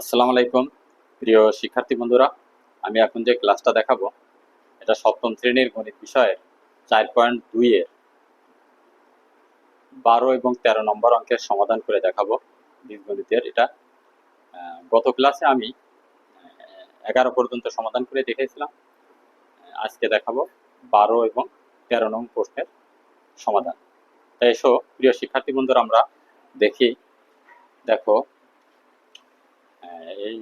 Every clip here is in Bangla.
আসসালামু আলাইকুম। প্রিয় শিক্ষার্থী বন্ধুরা, আমি এখন যে ক্লাসটা দেখাবো, এটা সপ্তম শ্রেণির গণিত বিষয়ের চার পয়েন্ট দুইয়ের বারো এবং তেরো নম্বর অঙ্কের সমাধান করে দেখাবো বীজগণিতের এটা। গত ক্লাসে আমি এগারো পর্যন্ত সমাধান করে দেখেছিলাম আজকে দেখাবো বারো এবং তেরো নং প্রশ্নের সমাধান। তাই এসো, প্রিয় শিক্ষার্থী বন্ধুরা, আমরা দেখি, দেখো এই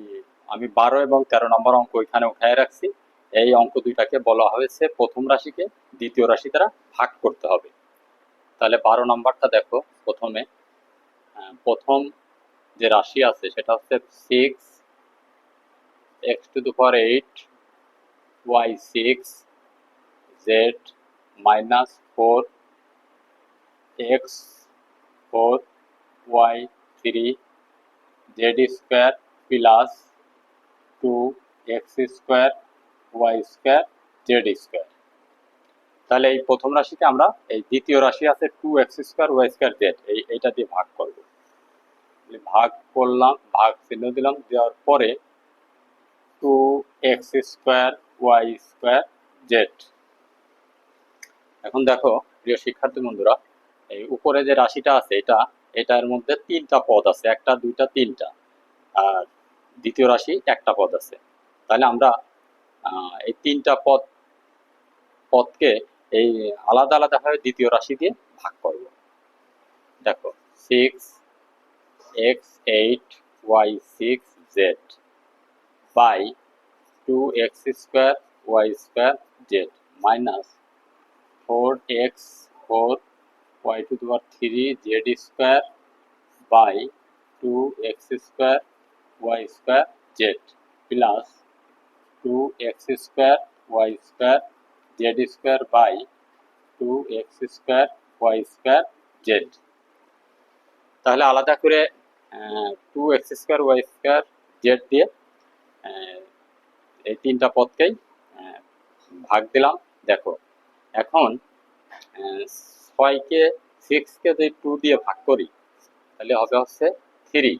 আমি বারো এবং তেরো নম্বর অঙ্ক এখানে উঠায় রাখছি। এই অঙ্ক দুইটাকে বলা হয়েছে প্রথম রাশিকে দ্বিতীয় রাশি দ্বারা ভাগ করতে হবে। তাহলে বারো নম্বরটা দেখো প্রথমে। প্রথম যে রাশি আছে সেটা হচ্ছে six x to the power eight y six z minus four x four y three z square plus two x square y square z square তাহলে এই প্রথম রাশিকে আমরা, এই দ্বিতীয় রাশি আছে two x square y square z এই, এইটা দিয়ে ভাগ করব। ভাগ করলাম, ভাগ চিহ্ন দিলাম, দেওয়ার পরে two x square y square z এখন দেখো, প্রিয় শিক্ষার্থী বন্ধুরা, এই উপরে যে রাশিটা আছে, এটা, এটার মধ্যে তিনটা পদ আছে, একটা, দুইটা, তিনটা। আর দ্বিতীয় রাশি একটা পদ আছে। তাহলে আমরা এই তিনটা পদ, পদকে এই আলাদা আলাদাভাবে দ্বিতীয় রাশি দিয়ে ভাগ করব। দেখো six x eight y six z by two x square y square z minus four x four y two দেওয়ার three z square by two x square y square z plus two x square y square z square by two x square y z তাহলে আলাদা করে two x square y square z দিয়ে এই তিনটা পদকেই ভাগ দিলাম। দেখো, এখন ছয়কে সিক্সকে যদি টু দিয়ে ভাগ করি, তাহলে হবে হচ্ছে থ্রি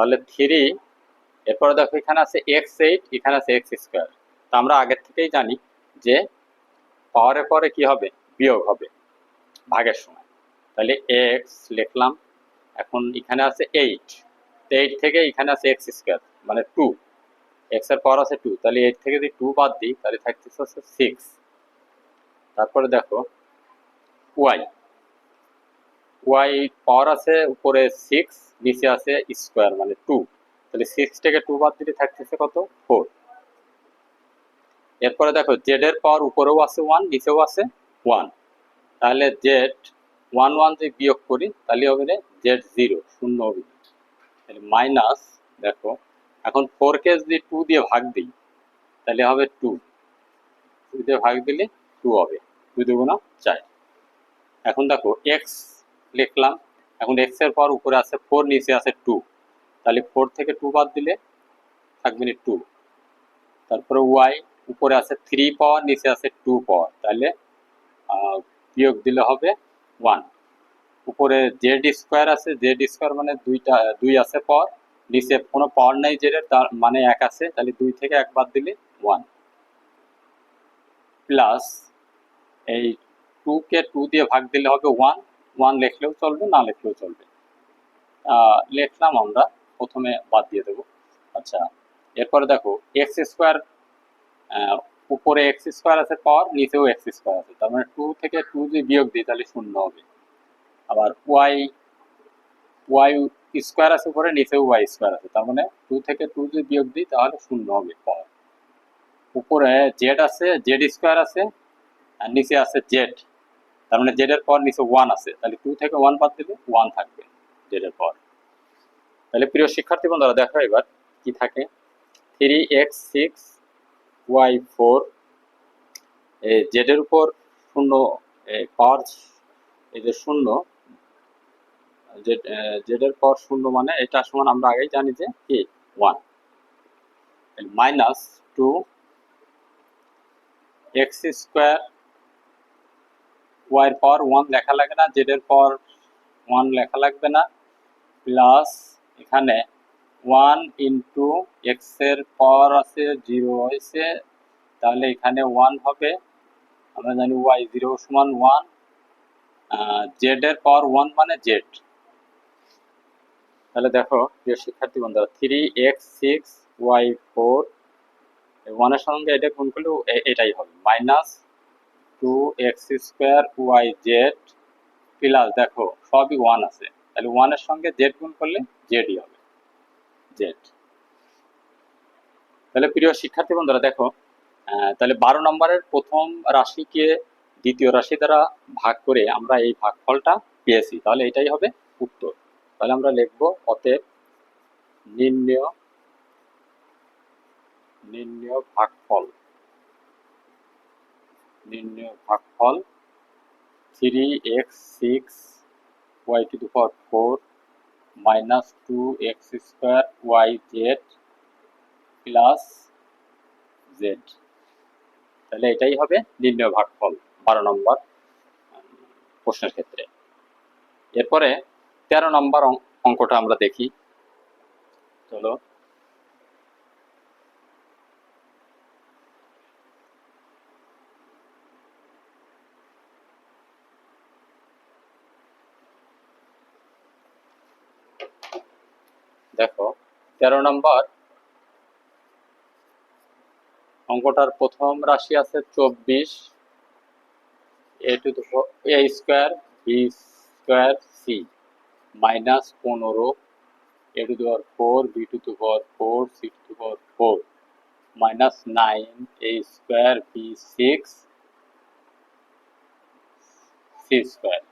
তাহলে থ্রি এরপরে দেখো এখানে আছে এক্স এইট এখানে আছে এক্স স্কোয়ার তা আমরা আগের থেকেই জানি যে পাওয়ারের পরে কি হবে? বিয়োগ হবে ভাগের সময়। তাহলে এক্স লিখলাম, এখন এখানে আছে এইট তো এইট থেকে এখানে আছে এক্স স্কোয়ার মানে টু এক্সের পাওয়ার আছে টু তাহলে এইট থেকে যদি টু বাদ দিই, তাহলে থাকতেছে হচ্ছে সিক্স তারপরে দেখো ওয়াই ওয়াই পাওয়ার আছে উপরে সিক্স নিচে আছে স্কোয়ার মানে টু তাহলে সিক্স থেকে টু বাদ দিলে থাকতেছে কত? ফোর এরপরে দেখো জেড এর পাওয়ার উপরেও আছে ওয়ান নিচেও আছে ওয়ান তাহলে জেড ওয়ান ওয়ান যদি বিয়োগ করি, তাহলে হবে না জেড জিরো শূন্য হবে। তাহলে মাইনাস দেখো, এখন ফোর কে যদি টু দিয়ে ভাগ দিই, তাহলে হবে টু টু দিয়ে ভাগ দিলে টু হবে। টু দুগুণা চার। এখন দেখো এক্স লিখলাম। এখন এক্সের পর উপরে আছে ফোর নিচে আছে টু তাহলে ফোর থেকে টু বাদ দিলে থাকবে না টু তারপরে ওয়াই উপরে আছে থ্রি পাওয়ার, নিচে আছে টু পাওয়ার। তাহলে বিয়োগ দিলে হবে ওয়ান উপরে জেড স্কোয়ার আছে জেড স্কোয়ার মানে দুইটা, দুই আছে পাওয়ার। নিচে কোনো পাওয়ার নাই জেডের তার মানে এক আছে। তাহলে দুই থেকে এক বাদ দিলে ওয়ান প্লাস এই টু কে টু দিয়ে ভাগ দিলে হবে ওয়ান ওয়ান লিখলেও চলবে, না লিখলেও চলবে। লেখলাম আমরা, প্রথমে বাদ দিয়ে দেবো। আচ্ছা এরপরে দেখো এক্স স্কোয়ার উপরে এক্স স্কোয়ার আছে পাওয়ার, নিচেও এক্স স্কোয়ার আছে। তার মানে টু থেকে টু যদি বিয়োগ দিই, তাহলে শূন্য হবে। আবার ওয়াই ওয়াই স্কোয়ার আছে উপরে, নিচেও ওয়াই স্কোয়ার আছে। তার মানে টু থেকে টু যদি বিয়োগ দিই, তাহলে শূন্য হবে পাওয়ার। উপরে জেড আছে জেড স্কোয়ার আছে, আর নিচে আছে জেড তার মানে জেড এর পর নিচে ওয়ান আছে। তাহলে টু থেকে ওয়ান বাদ দিলে ওয়ান থাকবে জেড এর পর। তাহলে প্রিয় শিক্ষার্থী বন্ধুরা, দেখো এবার কি থাকে? Three x six y four z এর উপর শূন্য পাওয়ার এই যে শূন্য জেড এর পর শূন্য মানে এটা সমান আমরা আগেই জানি যে কি? One minus two x square y এর পাওয়ার ওয়ান লেখা লাগে না জেড এর পাওয়ার ওয়ান লেখা লাগবে না। প্লাস এখানে ওয়ান ইন্টু এক্সের পাওয়ার আছে জিরো হয়েছে। তাহলে এখানে ওয়ান হবে। আমরা জানি ওয়াই জিরো সমান ওয়ান জেড এর পাওয়ার ওয়ান মানে জেড তাহলে দেখো, প্রিয় শিক্ষার্থী বন্ধুরা three x six y four ওয়ানের সঙ্গে এটা গুণ করলে এটাই হবে। Minus two x square y z plus দেখো, সবই ওয়ান আছে। তাহলে ওয়ানের সঙ্গে জেড গুণ করলে জেডই হবে। জেড তাহলে প্রিয় শিক্ষার্থী বন্ধুরা, দেখো তাহলে বারো নম্বরের প্রথম রাশিকে দ্বিতীয় রাশি দ্বারা ভাগ করে আমরা এই ভাগফলটা পেয়েছি। তাহলে এটাই হবে উত্তর। তাহলে আমরা লিখব অতএব নির্ণয় নির্ণয় ভাগফল। নির্ণয় ভাগফল three x six y to the power four minus two x square y z plus z তাহলে এটাই হবে নির্ণয় ভাগফল, বারো নম্বর প্রশ্নের ক্ষেত্রে। এরপরে তেরো নম্বর অঙ্ক- অঙ্কটা আমরা দেখি। চলো। দেখো, তেরো নম্বর। অঙ্কটার প্রথম রাশি আছে চব্বিশ। A two a square, b square, c. Minus পনেরো, a to power four, b to to power four, c to to power four. Minus nine, a square, b six, c square.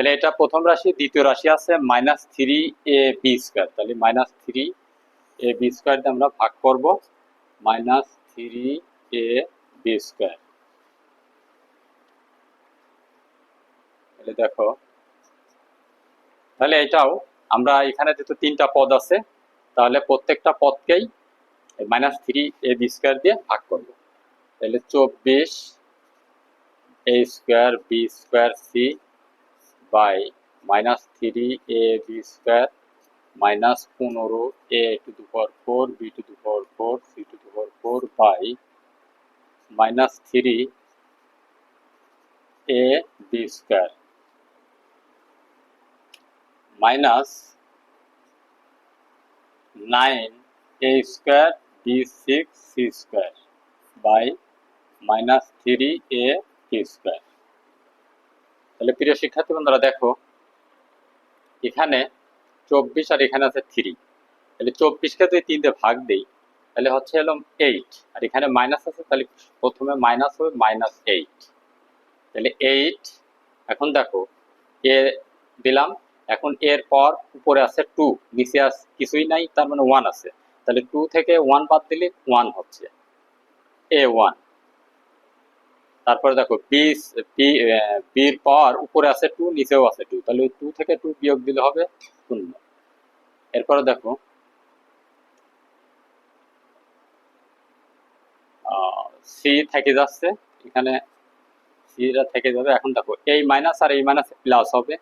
তাহলে এটা প্রথম রাশি, দ্বিতীয় রাশি আছে minus three a b square তাহলে minus three a b square দিয়ে আমরা ভাগ করব minus three a b square তাহলে দেখো, তাহলে এটাও আমরা এখানে যেহেতু তিনটা পদ আছে, তাহলে প্রত্যেকটা পদকেই minus three a b square দিয়ে ভাগ করব। তাহলে চব্বিশ a square b square c by minus three a b square minus পনেরো এ to the power four, B two the power four, c to the power four by minus three a b square minus nine a square b six c square by minus three a b square. তাহলে প্রিয় শিক্ষার্থী বন্ধুরা, দেখো, এখানে চব্বিশ আর এখানে আছে থ্রি তাহলে চব্বিশকে যদি তিন দিয়ে ভাগ দিই, তাহলে হচ্ছে হলো এইট আর এখানে মাইনাস আছে, তাহলে প্রথমে মাইনাস হবে মাইনাস এইট তাহলে এইট এখন দেখো, এ দিলাম, এখন এর পর উপরে আছে টু নিচে আস কিছুই নাই, তার মানে ওয়ান আছে। তাহলে টু থেকে ওয়ান বাদ দিলে ওয়ান হচ্ছে। এ ওয়ান তারপরে দেখো বি বির পর উপরে আছে টু নিচেও আছে টু তাহলে টু থেকে টু বিয়োগ দিলে হবে শূন্য। এরপরে দেখো সি থেকে যাচ্ছে, এখানে সিটা থেকে যাবে। এখন দেখো এই মাইনাস আর এই মাইনাস প্লাস হবে।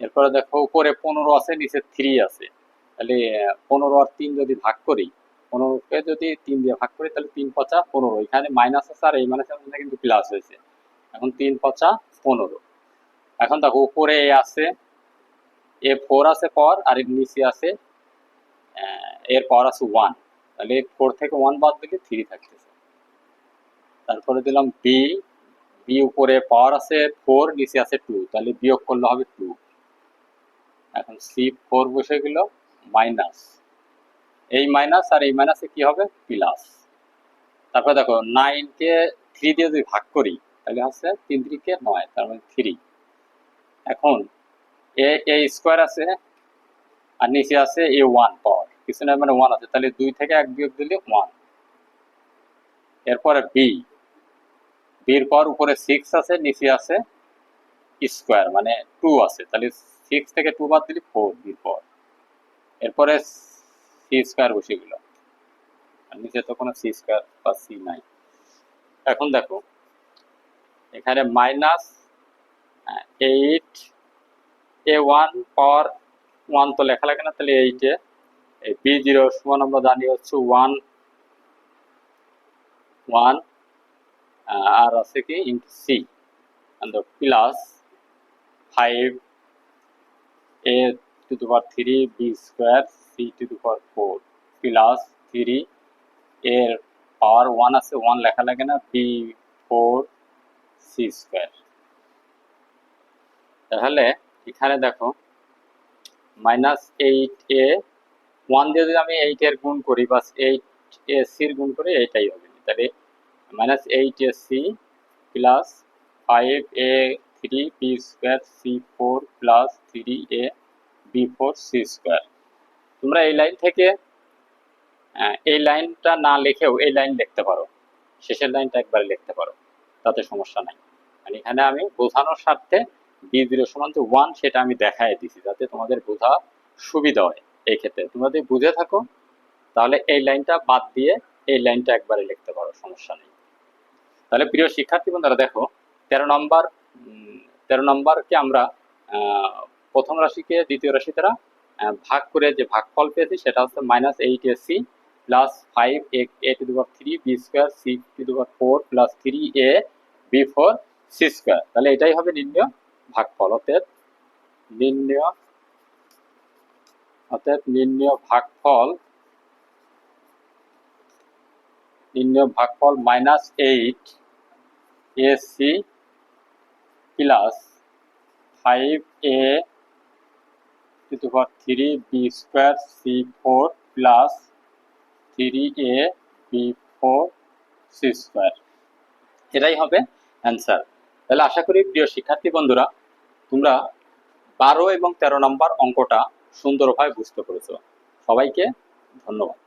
এরপরে দেখো, উপরে পনেরো আছে, নিচে থ্রি আছে। তাহলে পনেরো আর তিন যদি ভাগ করি পনেরোকে যদি তিন দিয়ে ভাগ করি, তাহলে তিন পচা পনেরো। এখানে মাইনাস আছে আর এই মাইনাসের মধ্যে কিন্তু প্লাস হয়েছে। এখন তিন পচা পনেরো। এখন দেখো, উপরে এ আছে, এ ফোর আছে পর, আর নিচে আছে এর পর আছে ওয়ান তাহলে ফোর থেকে ওয়ান বাদ দিলে থ্রি থাকতেছে। তারপরে দিলাম বি বি উপরে পাওয়ার আছে ফোর নিচে আছে টু তাহলে বিয়োগ করলে হবে টু এখন সি ফোর বসে গেল মাইনাস এই মাইনাস আর এই মাইনাসে কি হবে? প্লাস তারপরে দেখো নাইনকে থ্রি দিয়ে যদি ভাগ করি, তাহলে হচ্ছে তিন তিরিকে নয়, তার মানে থ্রি এখন এ এ স্কোয়ার আছে আর নিচে আছে এ ওয়ান পাওয়ার কিছু না মানে ওয়ান আছে, তাহলে দুই থেকে এক বিয়োগ দিলে ওয়ান এরপরে বি বির পর উপরে সিক্স আছে, নিচে আছে স্কোয়ার মানে টু আছে, তাহলে সিক্স থেকে টু বাদ দিলে ফোর বির পর। এরপরে সি স্কোয়ার বসে গেল আর নিচে তো কোনো সি স্কোয়ার বা সি নাই। এখন দেখো, এখানে minus eight a one power one তো লেখা লাগে না, তাহলে এইটে এই বি জিরো সমান আমরা জানি হচ্ছে ওয়ান ওয়ান আর আছে কি into c plus five a to the power three b square c to the power four plus three এর পাওয়ার ওয়ান আছে ওয়ান লেখা লাগে না বি ফোর সি স্কোয়ার তাহলে এখানে দেখো মাইনাস এইট এ ওয়ান দিয়ে যদি আমি এইট এর গুণ করি বাস এইট এ সির গুণ করি, এইটাই হবে। তাহলে minus eight a c plus five a three b square c four plus three a b four c square তোমরা এই লাইন থেকে এই লাইনটা না লিখেও এই লাইন লিখতে পারো। শেষের লাইনটা একবার লিখতে পারো। তাতে সমস্যা নাই। মানে এখানে আমি বোঝানোর স্বার্থে বি জিরো সমান যে ওয়ান সেটা আমি দেখাই দিছি, যাতে তোমাদের বোঝা সুবিধা হয় এই ক্ষেত্রে। তোমরা যদি বুঝে থাকো, তাহলে এই লাইনটা বাদ দিয়ে এই লাইনটা একবারে লিখতে পারো, সমস্যা নেই। তাহলে প্রিয় শিক্ষার্থী বন্ধুরা, দেখো, তেরো নম্বর তেরো নম্বরকে আমরা প্রথম রাশিকে, দ্বিতীয় রাশি দ্বারা ভাগ করে যে ভাগফল পেয়েছি, সেটা হচ্ছে minus eight a c plus five a a to the three b square c to the four plus three a b four c square তাহলে এটাই হবে নির্ণয় ভাগফল। অর্থাৎ নির্ণয় অর্থাৎ নির্ণয় ভাগফল নির্ণয় ভাগফল minus eight a c plus five a to power three b square c four plus three a b four c square এটাই হবে অ্যান্সার তাহলে আশা করি প্রিয় শিক্ষার্থী বন্ধুরা, তোমরা বারো এবং তেরো নম্বর অঙ্কটা সুন্দরভাবে বুঝতে পেরেছ। সবাইকে ধন্যবাদ।